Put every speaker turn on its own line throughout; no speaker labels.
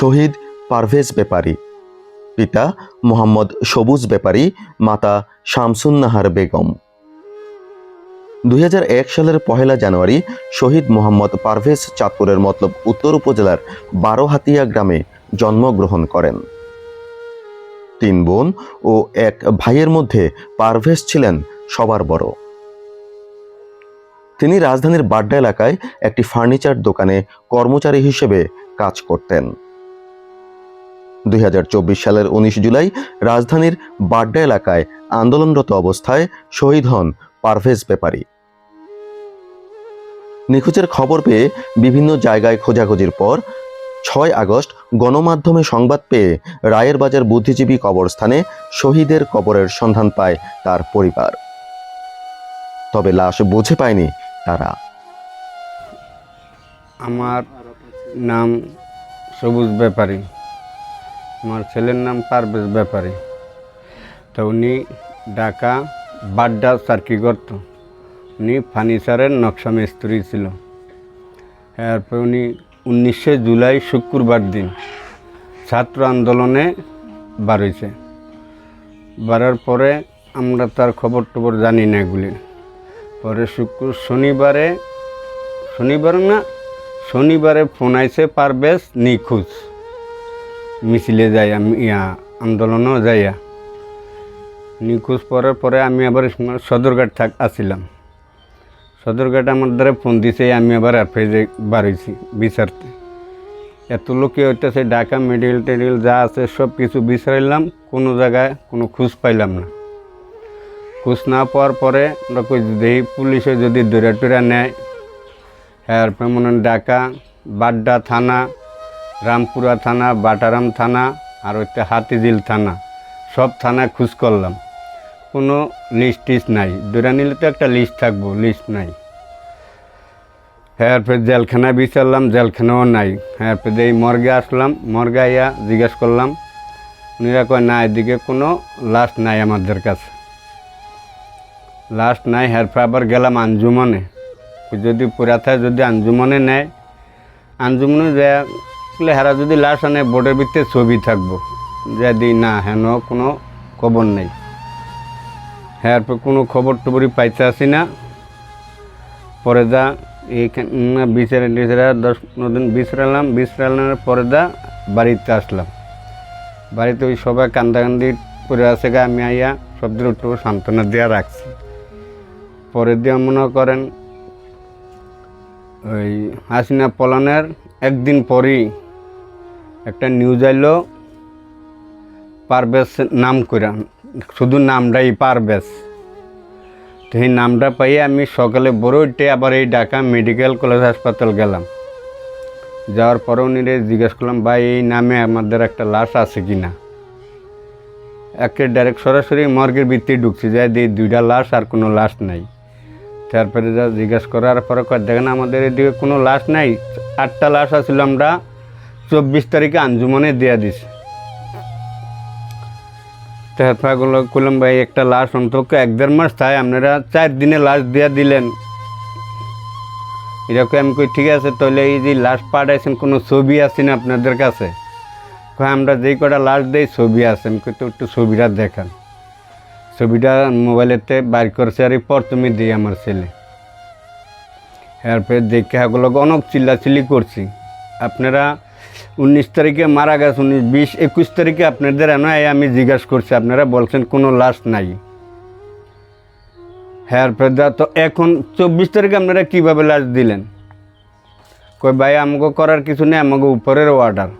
শহীদ পারভেজ ব্যাপারী, পিতা মোহাম্মদ সবুজ ব্যাপারী, মাতা শামসুন্নাহার বেগম। দুই হাজার এক সালের পহেলা জানুয়ারি শহীদ মোহাম্মদ পারভেজ চাঁদপুরের মতলব উত্তর উপজেলার বারোহাতিয়া গ্রামে জন্মগ্রহণ করেন। তিন বোন ও এক ভাইয়ের মধ্যে পারভেজ ছিলেন সবার বড়। তিনি রাজধানীর বাড্ডা এলাকায় একটি ফার্নিচার দোকানে কর্মচারী হিসেবে কাজ করতেন। দুই হাজার চব্বিশ সালের উনিশ জুলাই রাজধানীর বাড্ডা এলাকায় আন্দোলনরত অবস্থায় শহীদ হন পারভেজ ব্যাপারী নিখোঁজের খবর পেয়ে বিভিন্ন জায়গায় খোঁজাখুঁজির পর ছয় আগস্ট গণমাধ্যমে সংবাদ পেয়ে রায়ের বাজার বুদ্ধিজীবী কবরস্থানে শহীদের কবরের সন্ধান পায় তার পরিবার। তবে লাশ বুঝে পায়নি তারা।
আমার নাম সবুজ ব্যাপারী আমার ছেলের নাম পারভেজ ব্যাপারী। তো উনি ঢাকা বাড্ডা সার্কি করত। উনি ফার্নিচারের নকশা মিস্ত্রি ছিল। এরপর উনি উনিশে জুলাই শুক্রবার দিন ছাত্র আন্দোলনে হয়েছে বাড়ার পরে আমরা তার খবর টবর জানি না এগুলি। পরে শুক্র শনিবারে শনিবার না, শনিবারে ফোন আইছে পারবেশ নিখোঁজ। মিছিলে যাই আমি, ইয়া, আন্দোলনও যাইয়া নিখোঁজ পরের পরে আমি আবার সদরঘাট থাক আসিলাম। সদরঘাট আমার দ্বারা ফোন দিছে, আমি আবার আরফেজে বাড়াইছি বিচারতে। এত লোকে হইতেছে, ঢাকা মেডিকেল টেডিকেল যা আছে সব কিছু বিচারাইলাম, কোনো জায়গায় কোনো খোঁজ পাইলাম না। খোঁজ না পাওয়ার পরে দেখি পুলিশে যদি দৌড়া টুরা নেয়। এরপরে মনে হয় ঢাকা, বাড্ডা থানা রামপুরা থানা, বাটারাম থানা আর হচ্ছে হাতিঝিল থানা। সব থানায় খোঁজ করলাম। কোনো লিস্ট টিস্ট নাই। দৌড়া নিলে তো একটা লিস্ট থাকব লিস্ট নাই। হ্যাঁ ফের জেলখানা বিচারলাম, জেলখানাও নাই। হ্যাঁ ফের এই মর্গে আসলাম, মর্গে আইয়া জিজ্ঞেস করলাম। উনিরা কয়, না, এদিকে কোনো লাস্ট নাই আমাদের কাছে। লাস্ট নাই এরপরে আবার গেলাম আঞ্জুমনে। যদি পুরা থাকে যদি আঞ্জুমনে নেয়, আঞ্জুমনে যায় বলে হেরা যদি লাশ আনে বোর্ডের ভিতরে ছবি থাকব। যদি না, হেন কোনো খবর নেই। হ্যাঁ এরপর কোনো খবর টবরই পাইতে আসি না। পরে যা, এইখানে বিচারে টিচারে দশ পনেরো দিন বিশ্রালাম বিশ্রালামের পরে দা বাড়িতে আসলাম। বাড়িতে ওই সবাই কান্দাকান্দি করে আছে গা, আমি আইয়া সবদের একটু সান্ত্বনা দেওয়া রাখছি। পরে দিয়ে মনে করেন, ওই হাসিনা পলানের একদিন পরই একটা নিউজ আইলো পারবেশ নাম করে শুধু নামটাই পারবেশ তো এই নামটা পাই আমি সকালে বড় উঠে আবার এই ঢাকা মেডিকেল কলেজ হাসপাতাল গেলাম। যাওয়ার পরে উনি জিজ্ঞেস করলাম, ভাই, এই নামে আমাদের একটা লাশ আছে কি না একে ডাইরেক্ট সরাসরি মর্গের ভিত্তি ঢুকছি যাই দিয়ে দুইটা লাশ আর কোনো লাশ নাই। তারপরে যা জিজ্ঞেস করার পরে দেখেন আমাদের এদিকে কোনো লাশ নাই, আটটা লাশ আছিল আমরা চব্বিশ তারিখে আঞ্জুমনে দেওয়া দিছি। করলাম ভাই, একটা লাশ অন্তত এক দেড় মাস তাই আপনারা চার দিনে লাশ দেওয়া দিলেন। এরকম আমি কই, ঠিক আছে, তাহলে এই যে লাশ পাঠাইছেন, কোনো ছবি আছে না আপনাদের কাছে? আমরা যেই কটা লাশ দেই, ছবি আছে। আমি কই, তো একটু ছবিটা দেখান। ছবিটা মোবাইলেতে বাইর করছে, আর পর তুমি দিই আমার ছেলে। এরপরে দেখে এগুলো অনেক চিল্লাচিল্লি করছি। আপনারা উনিশ তারিখে মারা গেছে, উনিশ বিশ একুশ তারিখে আপনাদের এনে আমি জিজ্ঞাসা করছি, আপনারা বলছেন কোনো লাশ নাই। হ্যাঁ দা তো এখন চব্বিশ তারিখে আপনারা কীভাবে লাশ দিলেন? কই ভাই, আমাকে করার কিছু নেই, আমাকে উপরের অর্ডার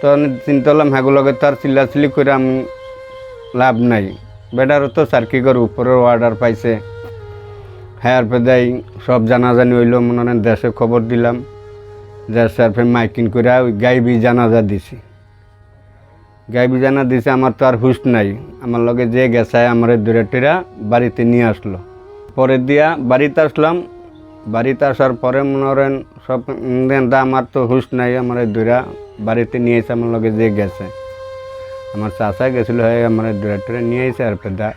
তো আমি চিন্তা করলাম হ্যাগুলোকে তো আর চিল্লাচিল্লি করে আমি লাভ নাই। বেটারও তো সার্কি করে উপরের অর্ডার পাইছে? হ্যাঁ দেয় সব জানাজানি হইল, মনে দেশে খবর দিলাম। আর ফের মাইকিং করে ওই গাইবি জানাজা দিছি। গাইবি জানা দিছে, আমার তো আর হুশ নাই। আমার লগে যে গেছে আমার দূরে টেরা বাড়িতে নিয়ে আসলো। পরে দিয়া বাড়িতে আসলাম। বাড়িতে আসার পরে মনে করেন সব দা আমার তো হুশ নাই, আমার দূরা বাড়িতে নিয়ে এসে আমার লগে যে গেছে। আমার চাষা গেছিল হয়ে আমার দূরে টুরে নিয়ে এসে আর দা,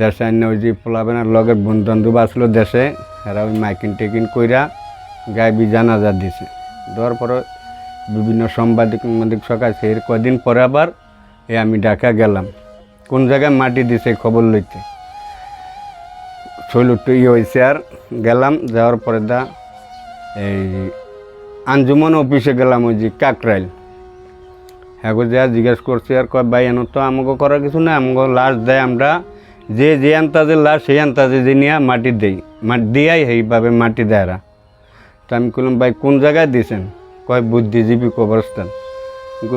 দেশে আইনে ওই যে পোলাবেনার লগের বন্ধু বান্ধব আসলো দেশে। এরা ওই মাইকিন টেকিন কইরা গায়ে বি জানাজা দিছে। দেওয়ার পরে বিভিন্ন সাংবাদিক সাংবাদিক সকাশে এর কদিন পরে আবার এ আমি ঢাকা গেলাম। কোন জায়গায় মাটি দিছে খবর লইতে? শৈলটু ইয়ে হয়েছে আর গেলাম, যাওয়ার পরে দা এই আঞ্জুমান অফিসে গেলাম ওই যে কাকরাইল। হ্যাঁ যা জিজ্ঞেস করছি আর কয়, ভাই, এন তো আমাকে করার কিছু না আমাকে লাশ দেয় আমরা। যে যে আন্তাজে লাশ, সেই আন্তাজে যে নিয়ে মাটি দেই। মাটি দিয়াই এইভাবে মাটি দেয় এরা। তো আমি বললাম ভাই, কোন জায়গায় দিয়েছেন কয়, বুদ্ধিজীবী কবরস্থান।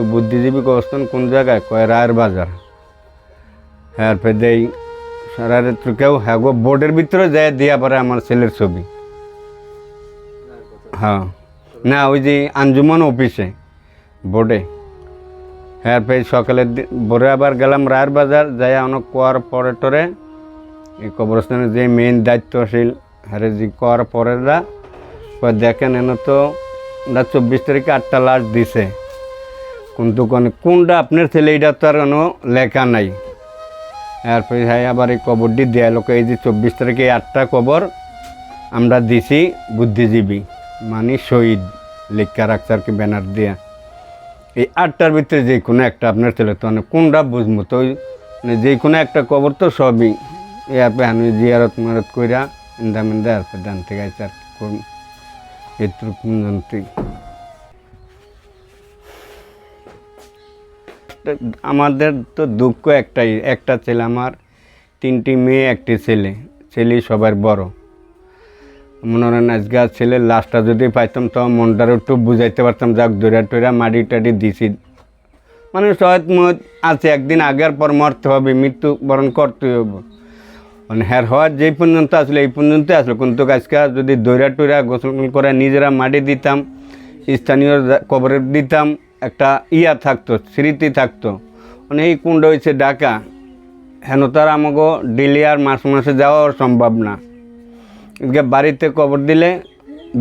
বুদ্ধিজীবী কবরস্থান কোন জায়গায়? কয়, রায়ের বাজার। হ্যাঁ ফের দেই, সারা রাত্র কেউ হ্যাঁ বোর্ডের ভিতরে যায়, দিয়া পরে আমার ছেলের ছবি। হ্যাঁ। না, ওই যে আঞ্জুমান অফিসে, বোর্ডে। হ্যাঁ ফের সকালের দি- ভোরে আবার গেলাম রায়ের বাজার যাই অনেক কোয়ার পরে টরে, এই কবরস্থানের যে মেইন দায়িত্বশীল হ্যারে যে কোয়ার পরেরা দেখেন এন তো ওরা চব্বিশ তারিখে আটটা লাশ দিছে। কিন্তু কোন কোনটা আপনার ছেলে, এটা তো আর কোনো লেখা নাই। এরপরে হ্যাঁ আবার এই কবরটি দেয়া লোক, এই যে চব্বিশ তারিখে আটটা কবর আমরা দিছি বুদ্ধিজীবী মানে শহীদ, লেখা রাখছে আর কি ব্যানার দিয়া। এই আটটার ভিতরে যে কোনো একটা আপনার ছেলে তো মানে কোনটা বুঝব? তো মানে যে কোনো একটা কবর তো সবই। এরপরে আমি জিয়ারত মারত কইরা ইন্দা মিন্দা এরপরে ডান থেকে আর কি। আমাদের তো দুঃখ একটাই, একটা ছেলে আমার, তিনটি মেয়ে, একটি ছেলে। ছেলে সবার বড়। মনে হয় আজকে ছেলের লাশটা যদি পাইতাম, তো মনটার একটু বুঝাইতে পারতাম, যাক দৈরা টৈরা মাটি টাটি দিছি। মানে সহজ আছে, একদিন আগের পর মরতে হবে মৃত্যু বরণ করতে হবে মানে হ্যার হওয়ার যেই পর্যন্ত আসলে, এই পর্যন্ত আসলো। কিন্তু আজকে যদি দৈরা টৈরা গোসল করে নিজেরা মাটি দিতাম, স্থানীয় কবরে দিতাম, একটা ইয়া থাকতো, স্মৃতি থাকতো। মানে এই কুণ্ড হয়েছে ডাকা হেন তার আমাকে ডেলি আর মাস মাসে যাওয়া সম্ভব না। এদিকে বাড়িতে কবর দিলে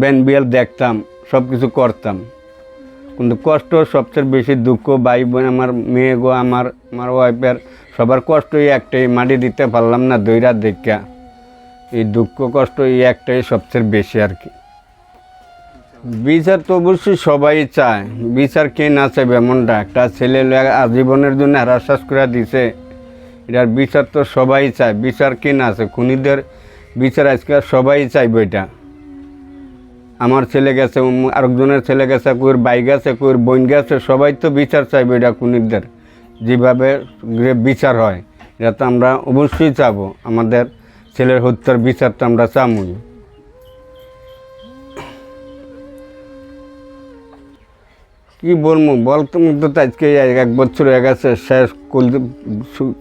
ব্যান বিয়াল দেখতাম সব কিছু করতাম। কিন্তু কষ্ট সবচেয়ে বেশি দুঃখ, ভাই বোন, আমার মেয়ে গো, আমার আমার ওয়াইফের সবার কষ্টই একটাই, মাটি দিতে পারলাম না দৈরা দেখা এই দুঃখ কষ্ট এই একটাই সবচেয়ে বেশি আর কি। বিচার তো অবশ্যই সবাই চায়, বিচার কে না চাইবে এমনটা? একটা ছেলে আজীবনের জন্য হ্রাশ্বাস করে দিছে। এটার বিচার তো সবাই চায়, বিচার কে না আছে খুনিদের বিচার আজকে সবাই চাইবে এটা। আমার ছেলে গেছে আরেকজনের ছেলে গেছে কুয়ের বাই গেছে কুয়ের বোন গেছে, সবাই তো বিচার চাইবে এটা খুনিদের। যেভাবে বিচার হয় এটা তো আমরা অবশ্যই চাবো। আমাদের ছেলের হত্যার বিচার তো আমরা চামই। কি বলব? বল তো আজকে এক বছর হয়ে গেছে, শেষ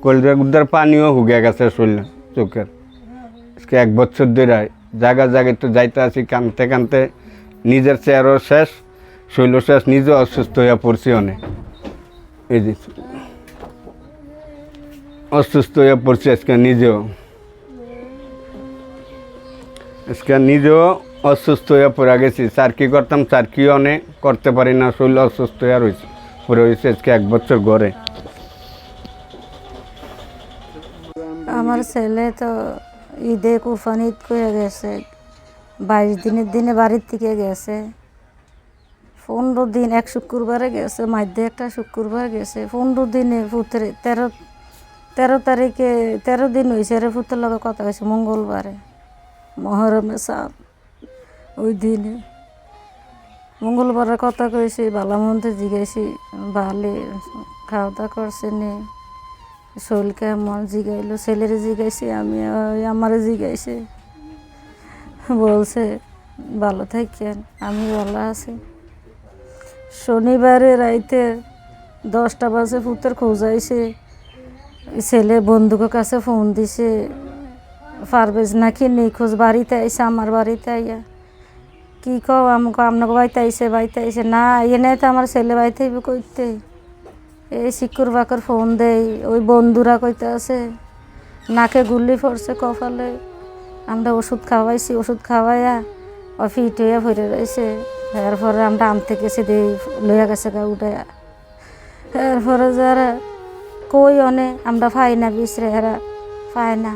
কলজার পানিও হুগে গেছে শরীরে, চোখের। আজকে এক বছর ধরে জায়গা জায়গায় তো যাইতে আছি, কানতে কানতে নিজের চেয়ারও শেষ, শৈল শেষ, নিজেও অসুস্থ হয়ে পড়ছি অনেক। এই যে অসুস্থ হয়ে পড়ছি আজকে নিজেও। আজকে নিজেও অসুস্থ হয়ে পড়ে গেছি। স্যার কী করতাম? স্যার কি অনেক করতে পারি না, শরীর অসুস্থ হয়ে রয়েছে। পড়ে রয়েছে আজকে এক বছর ঘরে
আমার ছেলে তো ঈদে কুফান ঈদ করে গেছে। বাইশ দিনের দিনে বাড়ির থেকে গেছে। পনেরো দিন, এক শুক্রবারে গেছে মাধ্যে একটা শুক্রবার গেছে। পনেরো দিনে পুত্রে তেরো তেরো তারিখে, তেরো দিন হয়েছে রে পুত্রের লগে কথা হয়েছে মঙ্গলবারে। মহরমে সাপ ওই দিনে। মঙ্গলবারে কথা কইছি ভালো মন্দ জিজ্ঞাসি ভালে খাওয়া দাওয়া করছে নে শরীর কেমন জিগাইলো, ছেলেরে জিগাইছি আমি আমারে জিগাইছে বলছে, ভালো থাকেন, আমি ভালো আছি। শনিবারে রাইতে দশটা বাজে পুতের খোঁজাইছে ছেলে বন্ধুকের কাছে ফোন দিছে পারবেজ নাকি নিখোঁজ বাড়িতে আইসে আমার বাড়িতে আইয়া? কি কও আমাকে আপনাকে বাড়িতে আইসে বাড়িতে আইসে? না এনে তো আমার ছেলে বাড়িতে কইতে। এই শিকুর বাকর ফোন দেই, ওই বন্ধুরা কইতে আছে, নাকে গুল্লি পড়ছে কপালে, আমরা ওষুধ খাওয়াইছি, ওষুধ খাওয়াইয়া ও ফিট হইয়া ভরে রয়েছে এরপরে আমরা আনতে গেছি দেই, লইয়া গেছে গা উঠাইয়া। এরপরে যারা কই অনে? আমরা পাই না বিচরে এরা পায় না।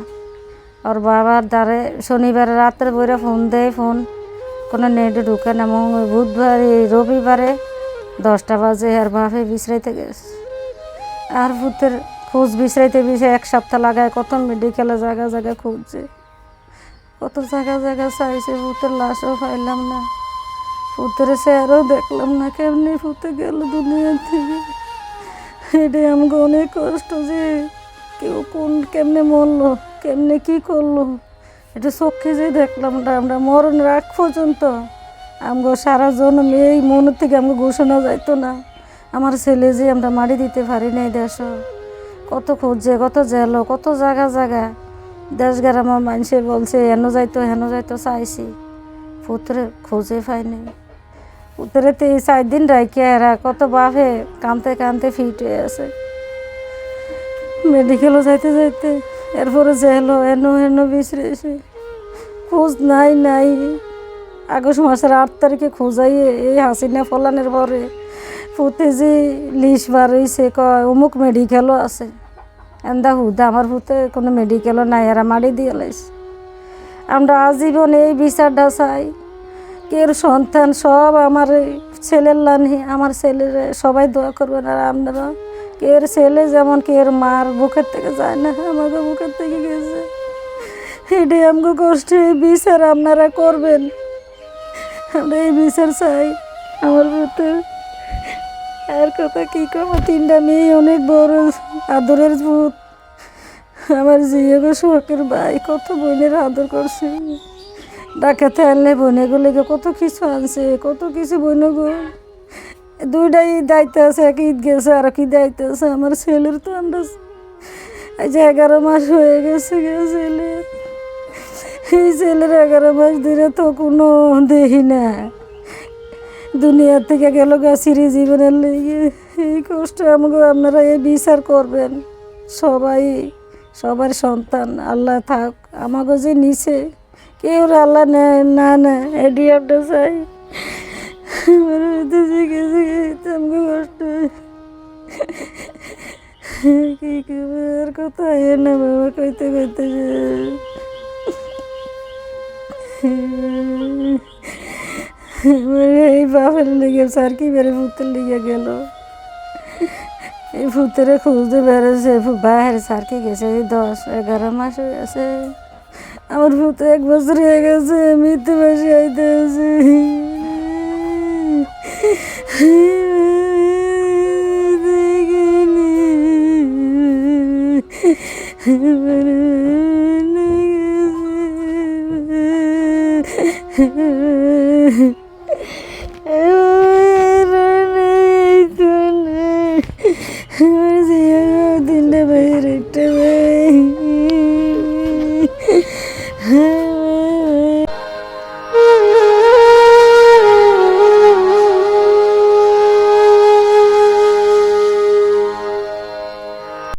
ওর বাবার দ্বারে শনিবারে রাত্রে বইরা ফোন দেয় ফোন। কোনো নেটে ঢুকে না মঙ্গল বুধবার রবিবারে দশটা বাজে, আর বাপে বিশ্রাইতে গেছে। আর ভূতের খোঁজ বিশ্রাইতে বিষে এক সপ্তাহ লাগায়, কত মেডিকেলে জায়গা জায়গা খুঁজছে। কত জায়গা জায়গা চাইছে, ভূতের লাশও পাইলাম না। ভূতের চেয়ারও দেখলাম না, কেমনি ভূতে গেল দুনিয়া থেকে। এটাই আমাকে অনেক কষ্ট যে কেউ কোন কেমনে মরলো, কেমনে কি করল। এটা চোখে যে দেখলাম না আমরা মরণ রাখ পর্যন্ত আমগো সারা জন্ম এই মনের থেকে আমাকে ঘোষণা যাইতো না। আমার ছেলে যে আমরা মারি দিতে পারি নাই দেশ। কত খুঁজছে কত জেলো, কত জায়গা জায়গা দেশ গ্রামের মানুষে বলছে, হেন যাইতো হেন যাইতো, চাইছি। পুত্রে খুঁজে পাইনি। পুত্রে তো এই চার দিন রাখি এরা কত বাপে কানতে কানতে ফিট হয়ে আছে। মেডিকেলও যাইতে যাইতে এরপরে জেলো এনো হেন বিছড়েছে খোঁজ নাই নাই। আগস্ট মাসের আট তারিখে খোঁজাইয়ে এই হাসিনা ফলানের পরে পুতে যে লিস বার কয়, অমুক মেডিকেলও আছে। এন্দা হুদা, আমার পুতে কোনো মেডিকেলও নাই, এরা মারি দিয়ে লাইছে। আমরা আজীবন এই বিচারটা চাই। কের সন্তান সব আমার ছেলের লানি, আমার ছেলের সবাই দোয়া করবেন আর আপনারা। কের ছেলে যেমন কের মার বুকের থেকে যায় না, আমাকে বুকের থেকে গেছে। এটাই আমাকে কষ্ট, এই বিচার আপনারা করবেন। আমরা এই বিচার চাই আমার ভূতে আর কথা কী করব, তিনটা মেয়ে অনেক বড়, আদরের ভূত আমার জিয়েগো শখের ভাই, কত বোনের আদর করছে। ডাকাতে আনলে বোনেগুলিকে কত কিছু আনছে, কত কিছু বোনগো দুইটাই দায়িত্ব আছে, এক ঈদ গেছে আর কি দায়িত্ব আছে, আমার ছেলের তো আমরা এই যে এগারো মাস হয়ে গেছে গে ছেলের এই ছেলের এগারো মাস ধরে তো কোনো দেখি না। দুনিয়া থেকে গেল গা সিরি জীবনের লেগে। এই কষ্ট আমাকে আপনারা এই বিচার করবেন। সবাই, সবার সন্তান, আল্লাহ থাক, আমাকে যে নিছে। কেউ আল্লাহ নেয় না না এডি আপটা চাই। আমাকে কষ্ট কি করবে কথা এ না, বাবা কইতে কইতে এই বাপের লেগে স্যার কি বেড়ে ভূতের লেগে গেল? এই ভূতের খুঁজতে বেড়েছে বাইরে স্যার কি গেছে? দশ, এগারো মাস হয়ে গেছে। আমার ভূত এক বছর হয়ে গেছে মৃত্যু বাসে আইতে আমার